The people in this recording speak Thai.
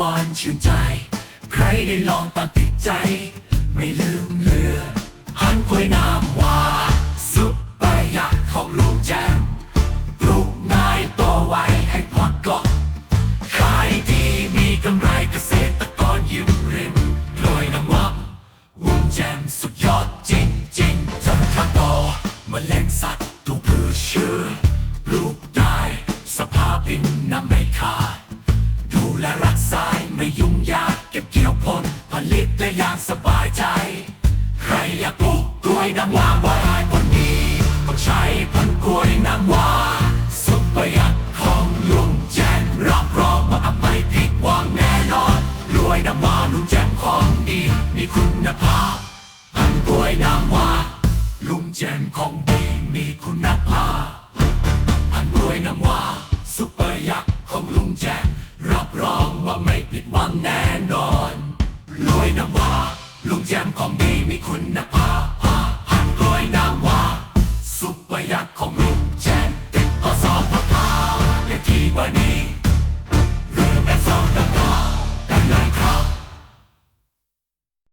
วานชื่นใจ ใครได้ลองตามติดใจ ไม่ลืมเลือนหันกล้วยน้ำหวาซุปเปอร์ยักษ์ของลุงแจมปลูกง่ายโตวไวให้พอดกลอกขายดีมีกำไรเกษตรกรยิ้มริมกล้วยน้ำว้าลุงแจมสุดยอดจริงจริงจังทักโตแมลงสัตว์ตัวพืชเชื้อปลูกได้สภาพดินน้ำไม่ขาด ไม่ยุ่งยากเก็บเกี่ยวผลผลิตได้อย่างสบายใจ ใครอยากปลูกกล้วยน้ำว้าไว้บนนี้ต้องใช้พันกล้วยน้ำว้าสุดประหยัดของลุงแจนรับรองว่าไม่ผิดหวังแน่นอนกล้วยน้ำว้าลุงแจนของดีมีคุณภาพพันกล้วยน้ำว้าลุงแจนของดีมีคุณภาพำของดีมีคุณภาพ